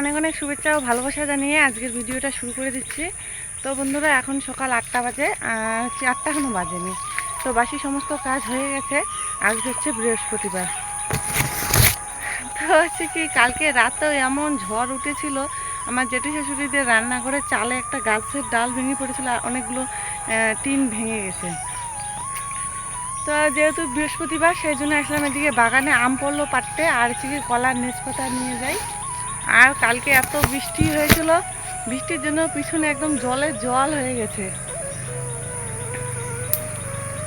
অনেক অনেক শুভেচ্ছা ও ভালোবাসা জানিয়ে আজকের ভিডিওটা শুরু করে দিচ্ছি। তো বন্ধুরা, এখন সকাল আটটা বাজে আর হচ্ছে আটটা এখনও বাজেনি। তো বাসি সমস্ত কাজ হয়ে গেছে। আজকে হচ্ছে বৃহস্পতিবার। হচ্ছে কি? কালকে রাতেও এমন ঝড় উঠেছিল, আমার জেঠি শাশুড়িদের রান্নাঘরে চালে একটা গাছের ডাল ভেঙে পড়েছিল আর অনেকগুলো টিন ভেঙে গেছে। তো যেহেতু বৃহস্পতিবার, সেই জন্য আসলাম এদিকে বাগানে আম পড়ল পাড়তে, আর হচ্ছে কি কলার নেচপাতা নিয়ে যাই। আর কালকে এত বৃষ্টি হয়েছিল, বৃষ্টির জন্য পিছনে একদম জলে জল হয়ে গেছে।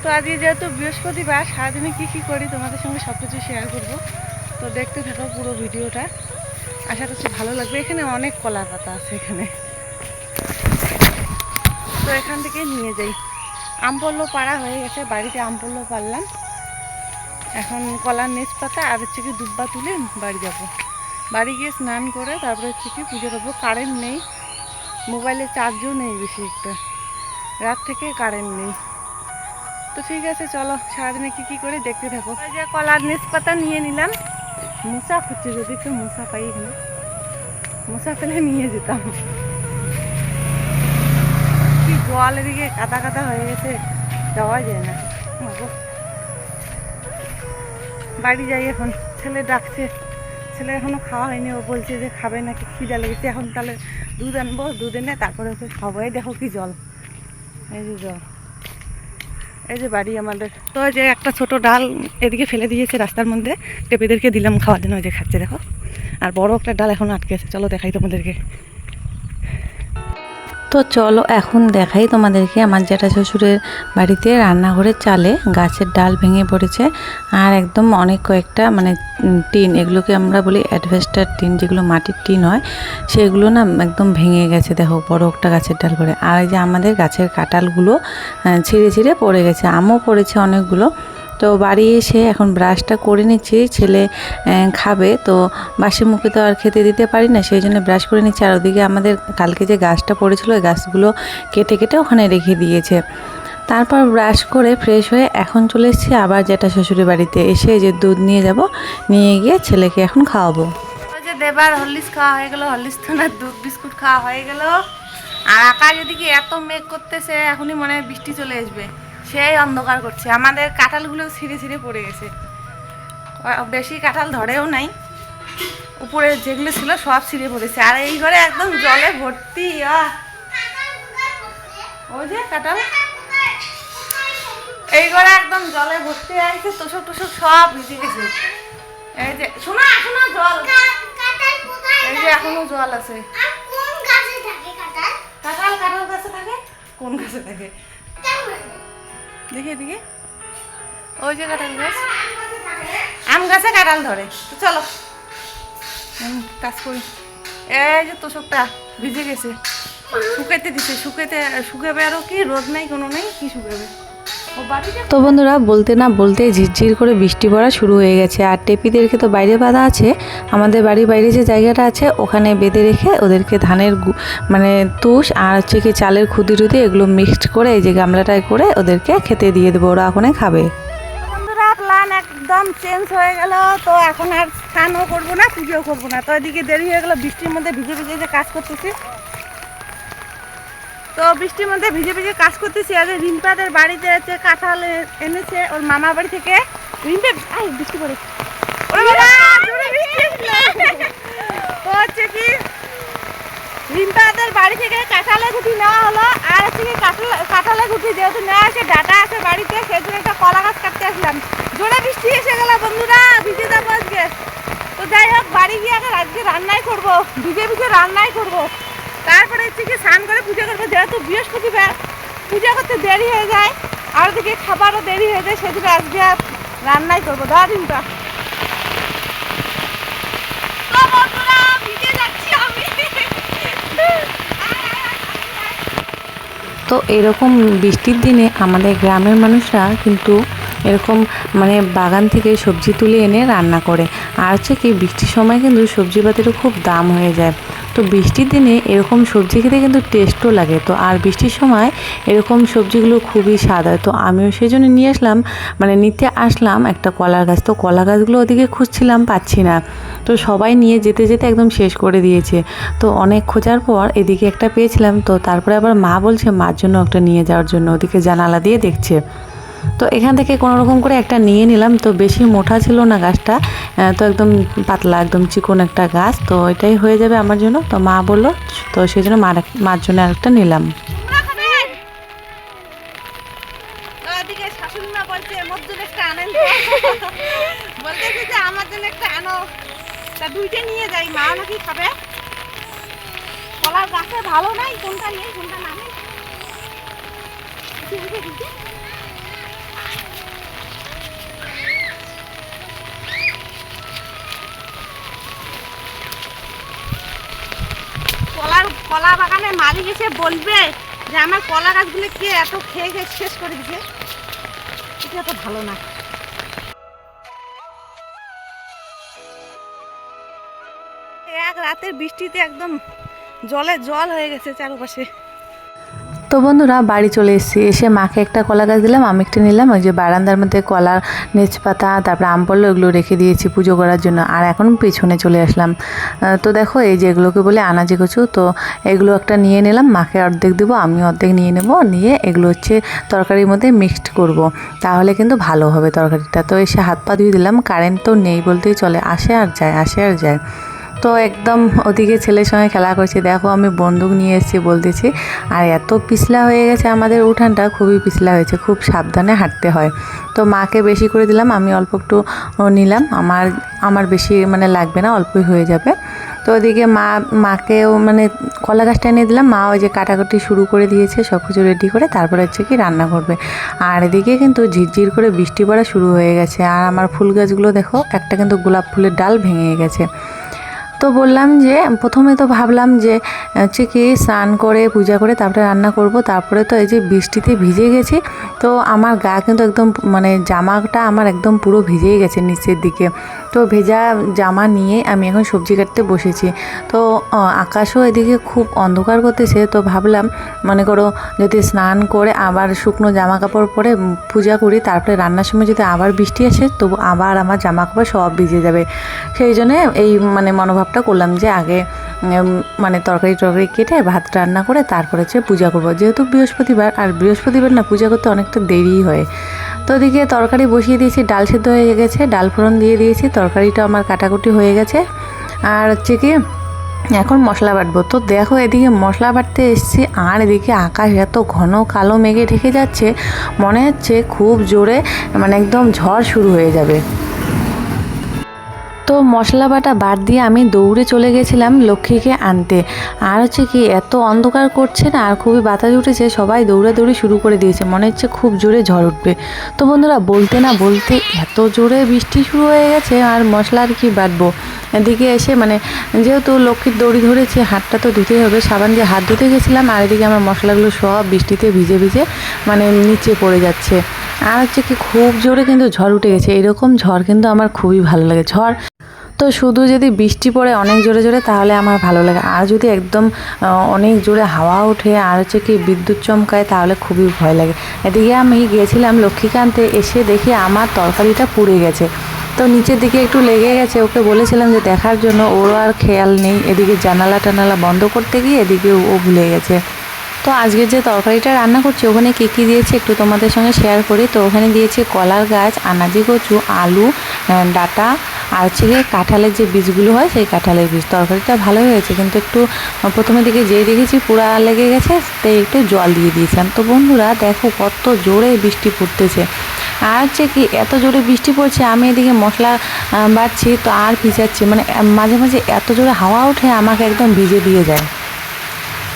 তো আজকে যেহেতু বৃহস্পতিবার, সারাদিনে কী কী করি তোমাদের সঙ্গে সব কিছু শেয়ার করব। তো দেখতে থাকো পুরো ভিডিওটা। আশা করছি ভালো লাগবে। এখানে অনেক কলা পাতা আছে এখানে। তো এখান থেকে নিয়ে যাই। আম পল্ল পাড়া হয়ে গেছে, বাড়িতে আম পল্ল পারলাম এখন কলার নেচ পাতা আর হচ্ছে কি দুব্বা তুলে বাড়ি যাব। বাড়ি গিয়ে স্নান করে তারপরে হচ্ছে কি পুজো করব কারেন্ট নেই। মোবাইলে চার্জও নেই বেশি একটা। রাত থেকে কারেন্ট নেই। তো ঠিক আছে, চলো সারাদিনে কী কী করে দেখতে থাকো। যে কলার নেচ পাতা নিয়ে নিলাম। মশা খুঁজছে যদি একটু মশা পাই এখানে মশা ফেলে নিয়ে যেতাম। কি জল এদিকে কাদা কাদা হয়ে গেছে যাওয়া যায় না। বাড়ি যাই এখন, ছেলে ডাকছে। ছেলে এখনও খাওয়া হয়নি, ও বলছে যে খাবে নাকি, খিদা লেগেছে। এখন তাহলে দুধ আনব, দুধ এনে তারপরে ওকে খাব। দেখো কি জল। এই যে জল। এই যে বাড়ি আমাদের। তো যে একটা ছোট ডাল এদিকে ফেলে দিয়েছে রাস্তার মধ্যে। টেপেদেরকে দিলাম খাওয়ার জন্য, ওই যে খাচ্ছে, দেখো। আর বড় একটা ডাল এখন আটকে আছে, চলো দেখাই তোমাদেরকে। তো চলো এখন দেখাই তোমাদেরকে আমার জ্যাঠা শ্বশুরের বাড়িতে রান্নাঘরের চালে গাছের ডাল ভেঙে পড়েছে আর একদম অনেক কয়েকটা মানে টিন, এগুলোকে আমরা বলি অ্যাডভেস্টার টিন, যেগুলো মাটির টিন হয়, সেগুলো না একদম ভেঙে গেছে। দেখো, বড় একটা গাছের ডাল করে আর এই যে আমাদের গাছের কাঁঠালগুলো ছিঁড়ে ছিঁড়ে পড়ে গেছে, আমও পড়েছে অনেকগুলো। তো বাড়ি এসে এখন ব্রাশটা করে নিচ্ছি, ছেলে খাবে। তো বাসি মুখে তো আর খেতে দিতে পারি না, সেই জন্য ব্রাশ করে নিচ্ছি। আর ওদিকে আমাদের কালকে যে গাছটা পড়েছিল, ওই গাছগুলো কেটে কেটে ওখানে রেখে দিয়েছে। তারপর ব্রাশ করে ফ্রেশ হয়ে এখন চলে এসেছি আবার যেটা শ্বশুরের বাড়িতে। এসে যে দুধ নিয়ে যাব, নিয়ে গিয়ে ছেলেকে এখন খাওয়াবো। যে দেবার হরলিক্স খাওয়া হয়ে গেল, হরলিক্স না, দুধ বিস্কুট খাওয়া হয়ে গেল। আর আকাশ এদিকে এত মেঘ করতেছে, এখনই মনে হয় বৃষ্টি চলে আসবে। সেই অন্ধকার করছে। আমাদের কাঁঠালগুলো ছিঁড়ে ছিঁড়ে পড়ে গেছে। বেশি কাঁঠাল ধরেও নাই। উপরে যেগুলো ছিল সব ছিঁড়ে পড়েছে। আর এই ঘরে একদম জলে ভর্তি। ওই যে কাঁঠাল। এই ঘরে একদম জলে ভর্তি গেছে তোষক টোষক সব ভিজে গেছে। এই যে শোনা শোনা জল। এই যে এখনও জল আছে। কাঁঠাল কাঁঠাল গাছে থাকে? কোন গাছে থাকে? দেখি এদিকে। ওই যে কাঁঠাল গাছ। আম গাছে কাঁঠাল ধরে। তো চলো। আমি কাজ করি। এই যে তোষকটা ভিজে গেছে। শুকাইতে দিছে শুকাইতে শুকাবে আরও কি? রোদ নাই কোনো নেই কি শুকাবে? তো বন্ধুরা, বলতে না বলতে ঝিরঝির করে বৃষ্টি পড়া শুরু হয়ে গেছে। আর টেপিদেরকে তো বাইরে বাঁধা আছে। আমাদের বাড়ির বাইরে যে জায়গাটা আছে, ওখানে বেঁধে রেখে ওদেরকে ধানের মানে তুষ আর হচ্ছে কি চালের খুদি টুদি এগুলো মিক্সড করে এই যে গামলাটায় করে ওদেরকে খেতে দিয়ে দেবো। ওরা ওখানে খাবে। বন্ধুরা প্ল্যান একদম চেঞ্জ হয়ে গেল। তো এখন আর স্নানও করব না, পুজোও করব না। তো এদিকে দেরি হয়ে গেল, বৃষ্টির মধ্যে ভিজে ভিজে যে কাজ করতেছি। তো বৃষ্টির মধ্যে ভিজে ভিজে কাজ করতেছি। আর রিম্পাদের বাড়িতে হচ্ছে কাঁঠাল এনেছে ওর মামার বাড়ি থেকে। রিম্পা আই বৃষ্টি পড়ে। তো হচ্ছে কি, রিম্পাদের বাড়ি থেকে কাঁঠালের গুটি নেওয়া হলো। আর হচ্ছে কি, কাঁঠাল, কাঁঠালের গুটি যেহেতু নেওয়া আছে ডাটা আছে বাড়িতে, সেই একটা কলা গাছ কাটতে আসলাম। জোরে বৃষ্টি এসে গেল বন্ধুরা, ভিজে যাব আজকে। তো যাই হোক, বাড়ি গিয়ে আগে আজকে রান্নাই করব। ভিজে ভিজে রান্নাই করব। হচ্ছে কি স্নান করে পুজো করব যেহেতু বৃহস্পতিবার পূজা করতে দেরি হয়ে যায় আর ওদিকে খাবারও দেরি হয়ে যায় সেদিকে আজকে আর রান্নাই করব। দাঁড়া দিনটা তো বন্ধুরা ভিজে যাচ্ছি আমি। তো এরকম বৃষ্টির দিনে আমাদের গ্রামের মানুষরা কিন্তু এরকম মানে বাগান থেকে সবজি তুলে এনে রান্না করে। আর হচ্ছে কি বৃষ্টির সময় কিন্তু সবজি সবজিপাতিরও খুব দাম হয়ে যায়। তো বৃষ্টির দিনে এরকম সবজি খেতে কিন্তু টেস্টও লাগে। তো আর বৃষ্টির সময় এরকম সবজিগুলো খুবই স্বাদ হয়। তো আমিও সেই জন্য নিয়ে আসলাম। মানে নিতে আসলাম একটা কলার গাছ। তো কলা গাছগুলো ওদিকে খুঁজছিলাম, পাচ্ছি না। তো সবাই নিয়ে যেতে যেতে একদম শেষ করে দিয়েছে। তো অনেক খোঁজার পর এদিকে একটা পেয়েছিলাম। তো তারপরে আবার মা বলছে, মার জন্য একটা নিয়ে যাওয়ার জন্য। ওদিকে জানালা দিয়ে দেখছে। তো এখান থেকে কোনো রকম করে একটা নিয়ে নিলাম। তো বেশি মোটা ছিল না গাছটা। তো একদম পাতলা, একদম চিকন একটা গাছ। তো এটাই হয়ে যাবে আমার জন্য। তো মা বলল, তো সেই জন্য মার মার জন্য আরেকটা নিলাম। নিয়ে ভালো নাই, কোনটা নেই কোনটা না নেই কলার কলা বাগানে মালিক এসে বলবে যে আমার কলা গাছগুলো কে এত খেয়ে খেয়ে শেষ করে দিছে এটা তো ভালো না। এক রাতের বৃষ্টিতে একদম জলে জল হয়ে গেছে চারপাশে। তো বন্ধুরা, বাড়ি চলে এসেছি। এসে মাকে একটা কলা গাছ দিলাম, আমি একটা নিলাম, ওই যে বারান্দার মধ্যে কলার নেচ পাতা তারপরে আম পড়ল ওগুলো রেখে দিয়েছি পুজো করার জন্য। আর এখন পেছনে চলে আসলাম। তো দেখো, এই যে এগুলোকে বলে আনাজি কচু তো এগুলো একটা নিয়ে নিলাম, মাকে অর্ধেক দেবো, আমি অর্ধেক নিয়ে নেব, নিয়ে এগুলো হচ্ছে তরকারির মধ্যে মিক্সড করব। তাহলে কিন্তু ভালো হবে তরকারিটা। তো এসে হাত পা ধুয়ে দিলাম কারেন্ট তো নেই বলতেই চলে, আসে আর যায়, আসে আর যায়। তো একদম ওদিকে ছেলের সঙ্গে খেলা করছে। দেখো আমি বন্দুক নিয়ে এসেছি বলতেছি। আর এত পিছলা হয়ে গেছে আমাদের উঠানটা, খুবই পিছলা হয়েছে, খুব সাবধানে হাঁটতে হয়। তো মাকে বেশি করে দিলাম, আমি অল্প একটু নিলাম। আমার আমার বেশি মানে লাগবে না, অল্পই হয়ে যাবে। তো ওদিকে মা, মাকেও মানে কলা গাছটা এনে দিলাম। মা ওই যে কাটাকুটি শুরু করে দিয়েছে, সব কিছু রেডি করে, তারপরে হচ্ছে কি রান্না করবে। আর এদিকে কিন্তু ঝিরঝির করে বৃষ্টি পড়া শুরু হয়ে গেছে। আর আমার ফুল গাছগুলো দেখো, একটা কিন্তু গোলাপ ফুলের ডাল ভেঙে গেছে। তো বললাম যে, প্রথমে তো ভাবলাম যে, হচ্ছে কি স্নান করে, পূজা করে, তারপরে রান্না করব, তারপরে তো এই যে বৃষ্টিতে ভিজে গেছে। তো আমার গা কিন্তু একদম মানে জামাটা আমার একদম পুরো ভিজেই গেছে নিচের দিকে। তো ভেজা জামা নিয়ে আমি এখন সবজি কাটতে বসেছি। তো আকাশও এদিকে খুব অন্ধকার করতেছে, তো ভাবলাম, মনে করো যদি স্নান করে আবার শুকনো জামা কাপড় পরে পূজা করি, তারপরে রান্নার সময় যদি আবার বৃষ্টি আসে, তবু আবার আমার জামা কাপড় সব ভিজে যাবে। সেই জন্য এই মানে মনোভাবটা করলাম যে আগে মানে তরকারি টরকারি কেটে ভাত রান্না করে তারপরে হচ্ছে পূজা করব। যেহেতু বৃহস্পতিবার, আর বৃহস্পতিবার না পূজা করতে অনেকটা দেরি হয়। তো ওদিকে তরকারি বসিয়ে দিয়েছি, ডাল সেদ্ধ হয়ে গেছে, ডাল ফোড়ন দিয়ে দিয়েছি, তরকারিটা আমার কাটাকুটি হয়ে গেছে। আর হচ্ছে কি, এখন মশলা বাটবো। তো দেখো এদিকে মশলা বাটতে এসছি, আর এদিকে আকাশ এত ঘন কালো মেঘে ঢেকে যাচ্ছে, মনে হচ্ছে খুব জোরে মানে একদম ঝড় শুরু হয়ে যাবে। তো মশলা বাটা বাদ দিয়ে আমি দৌড়ে চলে গেছিলাম লক্ষ্মীকে আনতে। আর হচ্ছে কি, এত অন্ধকার করছে না, আর খুবই বাতাস উঠেছে, সবাই দৌড়াদৌড়ি শুরু করে দিয়েছে। মনে হচ্ছে খুব জোরে ঝড় উঠবে। তো বন্ধুরা, বলতে না বলতে এত জোরে বৃষ্টি শুরু হয়ে গেছে, আর মশলা আর কি বাটবো? এদিকে এসে মানে যেহেতু লক্ষ্মীর দড়ি ধরেছে, হাতটা তো ধুতেই হবে। সাবান দিয়ে হাত ধুতে গেছিলাম, আর এদিকে আমার মশলাগুলো সব বৃষ্টিতে ভিজে ভিজে মানে নিচে পড়ে যাচ্ছে। আর হচ্ছে কি, খুব জোরে কিন্তু ঝড় উঠে গেছে। এরকম ঝড় কিন্তু আমার খুবই ভালো লাগে। ঝড় তো শুধু যদি বৃষ্টি পড়ে অনেক জোরে জোরে, তাহলে আমার ভালো লাগে। আর যদি একদম অনেক জোরে হাওয়া ওঠে, আর হচ্ছে কি বিদ্যুৎ চমকায়, তাহলে খুবই ভয় লাগে। এদিকে আমি গিয়েছিলাম লক্ষ্মীকান্তে, এসে দেখি আমার তরকারিটা পুড়ে গেছে। তো নিচের দিকে একটু লেগে গেছে, ওকে বলেছিলাম যে দেখার জন্য, ওরও আর খেয়াল নেই। এদিকে জানালা টানালা বন্ধ করতে গিয়ে এদিকে ও ভুলে গেছে। তো আজকে যে তরকারিটা রান্না করছি, ওখানে কী কী দিয়েছি একটু তোমাদের সঙ্গে শেয়ার করি। তো ওখানে দিয়েছি কলার গাছ, আনাজি কচু, আলু ডাঁটা আর হচ্ছে গিয়ে কাঁঠালের যে বীজগুলো হয়, সেই কাঁঠালের বীজ। তরকারিটা ভালোই হয়েছে, কিন্তু একটু প্রথমে দিকে যেই দেখেছি পুরা লেগে গেছে, তাই একটু জল দিয়ে দিয়েছিলাম। তো বন্ধুরা, দেখো কত জোরে বৃষ্টি পড়তেছে। আর হচ্ছে কি, এত জোরে বৃষ্টি পড়ছে, আমি এদিকে মশলা বাটছি তো আর ভিজাচ্ছি। মানে মাঝে মাঝে এত জোরে হাওয়া উঠে আমাকে একদম ভিজে দিয়ে যায়।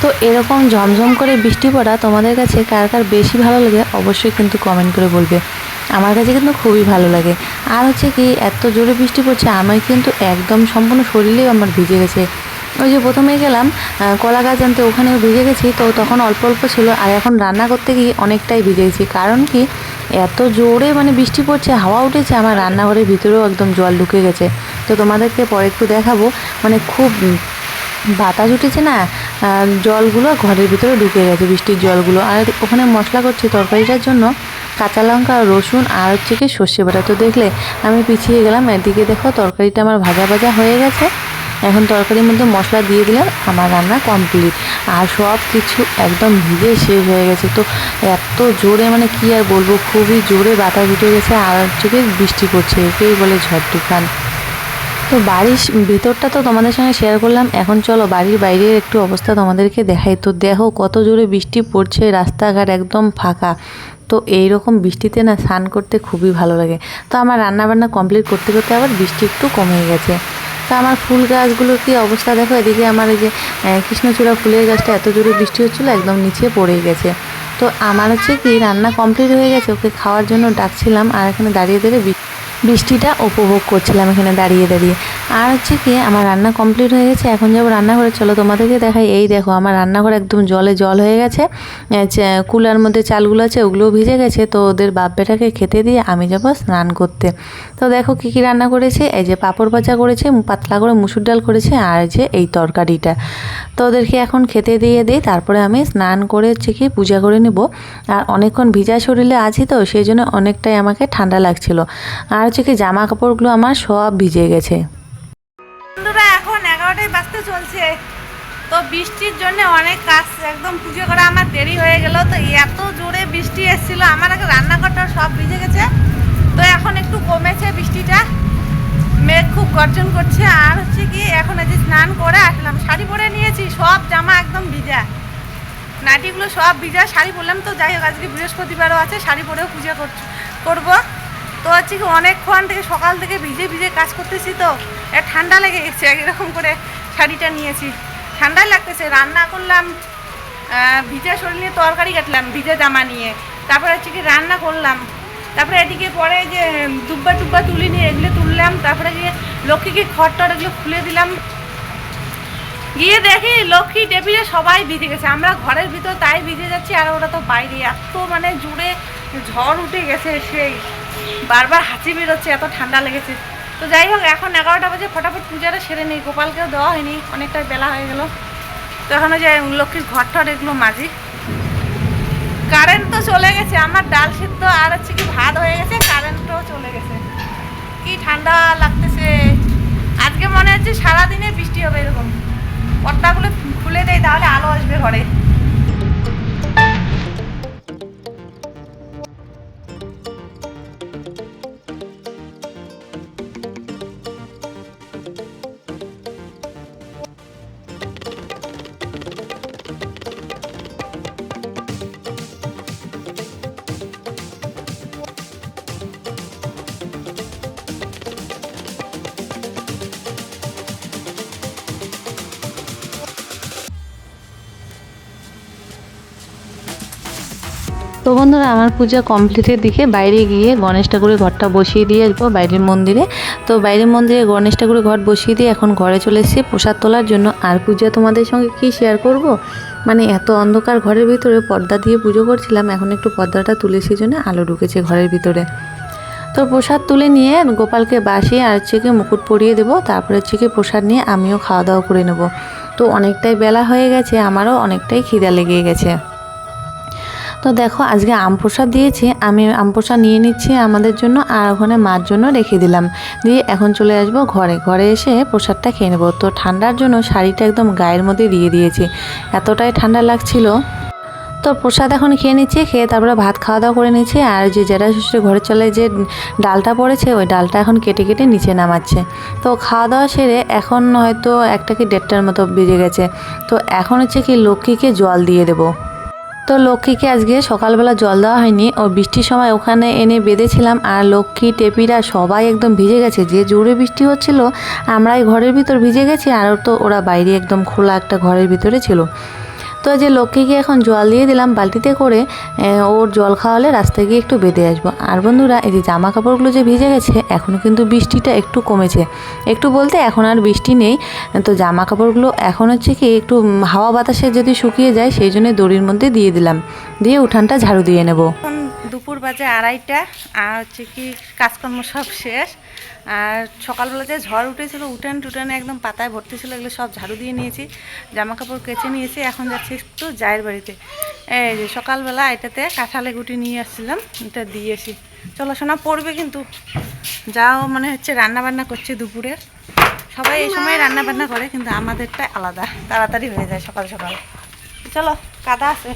তো এরকম ঝমঝম করে বৃষ্টি পড়া তোমাদের কাছে কার কার বেশি ভালো লাগে অবশ্যই কিন্তু কমেন্ট করে বলবে। আমার কাছে কিন্তু খুবই ভালো লাগে। আর হচ্ছে কি, এত জোরে বৃষ্টি পড়ছে আমি কিন্তু একদম সম্পূর্ণ শরীরেই আমার ভিজে গেছে। ওই যে প্রথমে গেলাম কলা গাছ আনতে ওখানেও ভিজে গেছি, তো তখন অল্প অল্প ছিল, আর এখন রান্না করতে গিয়ে অনেকটাই ভিজে গেছি। কারণ কি, এত জোরে মানে বৃষ্টি পড়ছে, হাওয়া উঠেছে, আমার রান্নাঘরের ভিতরেও একদম জল ঢুকে গেছে। তো তোমাদেরকে পরে একটু দেখাবো মানে খুব বাতাস উঠেছে না জলগুলো ঘরের ভিতরে ঢুকে গেছে, বৃষ্টির জলগুলো। আর ওখানে মশলা করছি তরকারিটার জন্য, কাঁচা লঙ্কা, রসুন আর হচ্ছে কি সর্ষে বাটা। তো দেখলে আমি পিছিয়ে গেলাম, এদিকে দেখো তরকারিটা আমার ভাজা ভাজা হয়ে গেছে। এখন তরকারির মধ্যে মশলা দিয়ে দিলাম, আমার রান্না কমপ্লিট। আর সব কিছু একদম ভিজে শেষ হয়ে গেছে। তো এত জোরে মানে কি আর বলব, খুবই জোরে বাতাস উঠে গেছে, আর হচ্ছে বৃষ্টি পড়ছে, একেই বলে ঝড় তুফান। তো বাড়ির ভিতরটা তো তোমাদের সঙ্গে শেয়ার করলাম। এখন চলো বাড়ির বাইরের একটু অবস্থা তোমাদেরকে দেখাই। তো দেখো কত জোরে বৃষ্টি পড়ছে, রাস্তাঘাট একদম ফাঁকা। তো এই রকম বৃষ্টিতে না স্নান করতে খুবই ভালো লাগে। তো আমার রান্না বান্না কমপ্লিট করতে করতে আবার বৃষ্টি একটু কমে গেছে। তো আমার ফুল গাছগুলোর কি অবস্থা দেখো, এদিকে আমার এই যে কৃষ্ণচূড়া ফুলের গাছটা এত জোরে বৃষ্টি হচ্ছিল, একদম নিচে পড়ে গেছে। তো আমার হচ্ছে কি রান্না কমপ্লিট হয়ে গেছে, ওকে খাওয়ার জন্য ডাকছিলাম, আর এখানে দাঁড়িয়ে দাঁড়িয়ে বৃষ্টিটা উপভোগ করছিলাম এখানে দাঁড়িয়ে দাঁড়িয়ে। আর হচ্ছে কি, আমার রান্না কমপ্লিট হয়ে গেছে, এখন যাব রান্নাঘরে। চলো তোমাদেরকে দেখাই, এই দেখো আমার রান্নাঘর একদম জলে জল হয়ে গেছে। কুলার মধ্যে চালগুলো আছে, ওগুলোও ভিজে গেছে। তো ওদের বাপ বেটাকে খেতে দিয়ে আমি যাব স্নান করতে। তো দেখো কী কী রান্না করেছে, এই যে পাঁপড় ভাজা করেছে, পাতলা করে মুসুর ডাল করেছে, আর যে এই তরকারিটা। তো ওদেরকে এখন খেতে দিয়ে দিই, তারপরে আমি স্নান করে হচ্ছে কি পূজা করে নেব। আর অনেকক্ষণ ভিজা শরীরে আছি তো, সেই জন্য অনেকটাই আমাকে ঠান্ডা লাগছিল। আর হচ্ছে কি জামা কাপড়গুলো আমার সব ভিজে গেছে। বন্ধুরা, এখন এগারোটায় বাজতে চলছে। তো বৃষ্টির জন্য অনেক কাজ, একদম পুজো করা আমার দেরি হয়ে গেল। তো এত জোরে বৃষ্টি এসেছিল, আমার আগে রান্নাঘরটা সব ভিজে গেছে। তো এখন একটু কমেছে বৃষ্টিটা। মেঘ খুব গর্জন করছে। আর হচ্ছে কি, এখন যে স্নান করে আসলাম, শাড়ি পরে নিয়েছি, সব জামা একদম ভিজা। নাইটিগুলো সব ভিজা, শাড়ি পরলাম তো, যাই হোক, আজকে বৃহস্পতিবারও আছে, শাড়ি পরেও পূজা কর- করব। তো হচ্ছে কি অনেকক্ষণ থেকে সকাল থেকে ভিজে ভিজে কাজ করতেছি তো। ঠান্ডা লেগে গেছে এরকম করে শাড়িটা নিয়েছি। ঠান্ডাই লাগতেছে, রান্না করলাম ভিজা শরীর নিয়ে তরকারি কাটলাম, ভিজা জামা নিয়ে। তারপরে হচ্ছে কি রান্না করলাম। তারপরে এদিকে পরে যে দুব্বা টুব্বা তুলি নিয়ে এগুলো তুললাম। তারপরে গিয়ে লক্ষ্মীকে খড় টড় এগুলো খুলে দিলাম। গিয়ে দেখি লক্ষ্মী টেবিলে সবাই ভিজে গেছে। আমরা ঘরের ভিতর তাই ভিজে যাচ্ছি আর ওরা তো বাইরে। এত মানে জুড়ে ঝড় উঠে গেছে সেই। বারবার হাঁচি বেরোচ্ছে, এত ঠান্ডা লেগেছে। তো যাই হোক, এখন এগারোটা বাজে, ফটাফট পূজাটা সেরে নেই। গোপালকেও দেওয়া হয়নি অনেকটা বেলা হয়ে গেল। তো এখন ওই যে লক্ষ্মীর ঘর টর এগুলো মাঝি। কারেন্ট তো চলে গেছে, আমার ডাল সিদ্ধ আর হচ্ছে কি ভাত হয়ে গেছে, কারেন্টও চলে গেছে। কি ঠান্ডা লাগতেছে। আজকে মনে হচ্ছে সারাদিনে বৃষ্টি হবে এরকম। পর্দাগুলো খুলে দেয় তাহলে আলো আসবে ঘরে। তো বন্ধুরা, আমার পূজা কমপ্লিটের দিকে বাইরে গিয়ে গণেশ ঠাকুরের ঘরটা বসিয়ে দিয়ে আসব বাইরের মন্দিরে। তো বাইরের মন্দিরে গণেশ ঠাকুরের ঘর বসিয়ে দিয়ে এখন ঘরে চলে এসেছি প্রসাদ তোলার জন্য। আর পূজা তোমাদের সঙ্গে কি শেয়ার করব? মানে এত অন্ধকার ঘরের ভিতরে পর্দা দিয়ে পুজো করছিলাম, এখন একটু পর্দাটা তুলেছি জন্য আলো ঢুকেছে ঘরের ভিতরে। তো প্রসাদ তুলে নিয়ে গোপালকে বাসিয়ে আর হচ্ছে মুকুট পরিয়ে দেবো, তারপরে হচ্ছে প্রসাদ নিয়ে আমিও খাওয়া দাওয়া করে নেব। তো অনেকটাই বেলা হয়ে গেছে, আমারও অনেকটাই খিদা লেগে গেছে। তো দেখো, আজকে আম প্রসাদ দিয়েছি, আমি আম প্রসাদ নিয়ে নিচ্ছি আমাদের জন্য, আর ওখানে মার জন্য রেখে দিলাম। দিয়ে এখন চলে আসব ঘরে। ঘরে এসে প্রসাদটা খেয়ে নেব। তো ঠান্ডার জন্য শাড়িটা একদম গায়ের মধ্যে দিয়ে দিয়েছি। এতটাই ঠান্ডা লাগছিল। তো প্রসাদ এখন খেয়ে নিচ্ছি, খেয়ে তারপরে ভাত খাওয়া দাওয়া করে নিচ্ছে। আর যে জেঠা শ্বশুরের ঘরে চলে যে ডালটা পড়েছে, ওই ডালটা এখন কেটে কেটে নিচে নামাচ্ছে। তো খাওয়া দাওয়া সেরে এখন হয়তো একটা কি দেড়টার মতো বেজে গেছে। তো এখন হচ্ছে কি লক্ষ্মীকে জল দিয়ে দেবো। তো লক্ষ্মীকে আজকে সকালবেলা জল দেওয়া হয়নি ও বৃষ্টির সময় ওখানে এনে বেঁধেছিলাম আর লক্ষ্মী, টেপিরা সবাই একদম ভিজে গেছে। যে জোরে বৃষ্টি হচ্ছিল, আমরাই ঘরের ভিতর ভিজে গেছি আর তো ওরা বাইরে একদম খোলা একটা ঘরের ভিতরে ছিল। তো যে লক্ষ্মীকে এখন জল দিয়ে দিলাম বালতিতে করে ওর জল খাওয়ালে রাস্তায় গিয়ে একটু বেঁধে আসব। আর বন্ধুরা, এই যে জামা কাপড়গুলো যে ভিজে গেছে এখনও কিন্তু বৃষ্টিটা একটু কমেছে। একটু বলতে এখন আর বৃষ্টি নেই, তো জামা কাপড়গুলো এখন হচ্ছে কি একটু হাওয়া বাতাসে যদি শুকিয়ে যায়, সেই জন্য দড়ির মধ্যে দিয়ে দিলাম। দিয়ে উঠানটা ঝাড়ু দিয়ে নেব। দুপুর বাজে আড়াইটা, আর হচ্ছে কি কাজকর্ম সব শেষ। আর সকালবেলা যে ঝড় উঠেছিল, উঠান টুটানে একদম পাতায় ভর্তি ছিল, এগুলো সব ঝাড়ু দিয়ে নিয়েছি জামা কাপড় কেচে নিয়েছি, এখন যাচ্ছি একটু জায়ের বাড়িতে। এই যে সকালবেলা এটাতে কাঁঠালে গুটি নিয়ে আসছিলাম, এটা দিয়ে দিয়েছি চলো শোনা পড়বে কিন্তু। যাও মানে হচ্ছে রান্না বান্না করছে দুপুরে। সবাই এই সময় রান্না বান্না করে, কিন্তু আমাদেরটা আলাদা, তাড়াতাড়ি হয়ে যায় সকাল সকাল। চলো, কাদা আছে।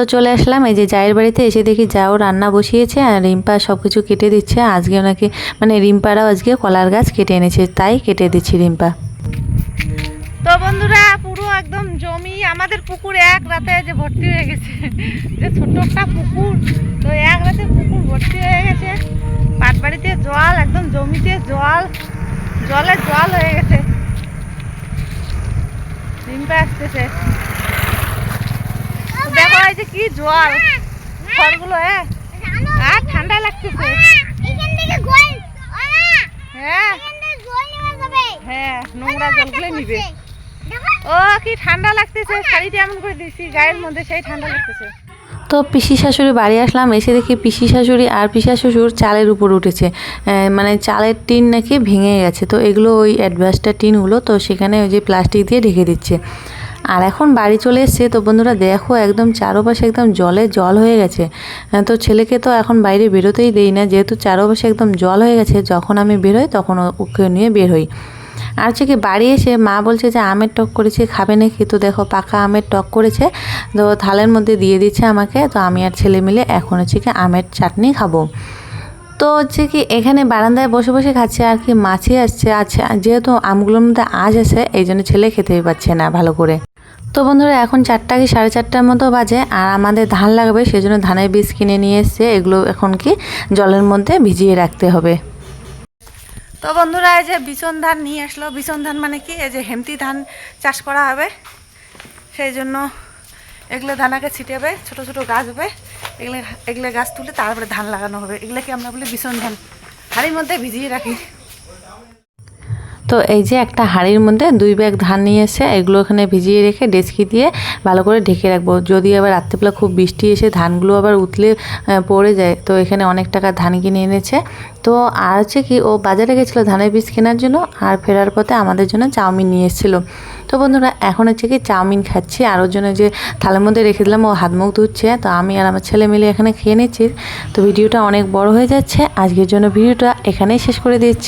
তো চলে আসলাম, এই যে জায়ের বাড়িতে এসে দেখি যাও রান্না বসিয়েছে আর রিম্পা সব কিছু কেটে দিচ্ছে। আজকে ওনাকে মানে রিম্পারাও আজকে কলার গাছ কেটে এনেছে, তাই কেটে দিচ্ছি রিম্পা। তো বন্ধুরা, পুরো একদম জমি, আমাদের পুকুর এক রাতে যে ভর্তি হয়ে গেছে। যে ছোট্ট একটা পুকুর, তো এক রাতে পুকুর ভর্তি হয়ে গেছে। পাটবাড়িতে জল, একদম জমিতে জল, জলে জল হয়ে গেছে। ডিম্পে আসতেছে। দেখো এই যে কি জল ফলগুলো হ্যাঁ। হ্যাঁ ঠান্ডা লাগতেছে। তো পিসি শাশুড়ি বাড়ি আসলাম, এসে দেখি পিসি শাশুড়ি আর পিসা শ্বশুর চালের উপর উঠেছে। মানে চালের টিন নাকি ভেঙে গেছে। তো এগুলো ওই অ্যাডভাস্টার টিনগুলো, তো সেখানে ওই যে প্লাস্টিক দিয়ে ঢেকে দিচ্ছে। আর এখন বাড়ি চলে এসছে। তো বন্ধুরা দেখো, একদম চারোপাশে একদম জলে জল হয়ে গেছে। তো ছেলেকে তো এখন বাইরে বেরোতেই দেই না। যেহেতু চারোপাশে একদম জল হয়ে গেছে, যখন আমি বেরোই তখন ওকে নিয়ে বের হই। আর হচ্ছে কি, বাড়ি এসে মা বলছে যে, আমের টক করেছি, খাবে নাকি? তো দেখো, পাকা আমের টক করেছে। তো থালের মধ্যে দিয়ে দিচ্ছে আমাকে। তো আমি আর ছেলে মিলে এখন হচ্ছে কি আমের চাটনি খাব। তো হচ্ছে কি, এখানে বারান্দায় বসে বসে খাচ্ছে আর কি মাছি আসছে। আছে যেহেতু আমগুলোর মধ্যে আজ আছে, এই জন্য ছেলে খেতেই পাচ্ছে না ভালো করে। তো বন্ধুরা, এখন চারটা কি সাড়ে চারটার মতো বাজে আর আমাদের ধান লাগবে, সেজন্য ধানের বীজ কিনে নিয়ে এসছে। এগুলো এখন কি জলের মধ্যে ভিজিয়ে রাখতে হবে। তো বন্ধুরা, এই যে বিচন ধান নিয়ে আসলো। বিচন ধান মানে কি? এই যে হেমতি ধান চাষ করা হবে। সেই জন্য এগুলো ধানাকে ছিটে হবে ছোটো ছোটো গাছ হবে। এগুলো এগুলো গাছ তুলে তারপরে ধান লাগানো হবে। এগুলোকে আমরা বলি বিচন ধান? হাড়ির মধ্যে ভিজিয়ে রাখি। তো এই যে একটা হাঁড়ির মধ্যে দুই ব্যাগ ধান নিয়ে এসে এগুলো ওখানে ভিজিয়ে রেখে ডেচকি দিয়ে ভালো করে ঢেকে রাখব। যদি আবার রাত্রিবেলা খুব বৃষ্টি এসে ধানগুলো আবার উতলে পড়ে যায়, তো এখানে অনেক টাকা ধান কিনে এনেছে। তো আর হচ্ছে কি, ও বাজারে গেছিল ধানের বীজ কেনার জন্য আর ফেরার পথে আমাদের জন্য চাউমিন নিয়ে এসেছিল। তো বন্ধুরা, এখন হচ্ছে কি চাউমিন খাচ্ছি। আর ওর জন্য যে থালের মধ্যে রেখে দিলাম, ও হাত মুখ ধুচ্ছে। তো আমি আর আমার ছেলে মিলে এখানে খেয়ে নিচ্ছি। তো ভিডিওটা অনেক বড় হয়ে যাচ্ছে। আজকের জন্য ভিডিওটা এখানেই শেষ করে দিচ্ছি।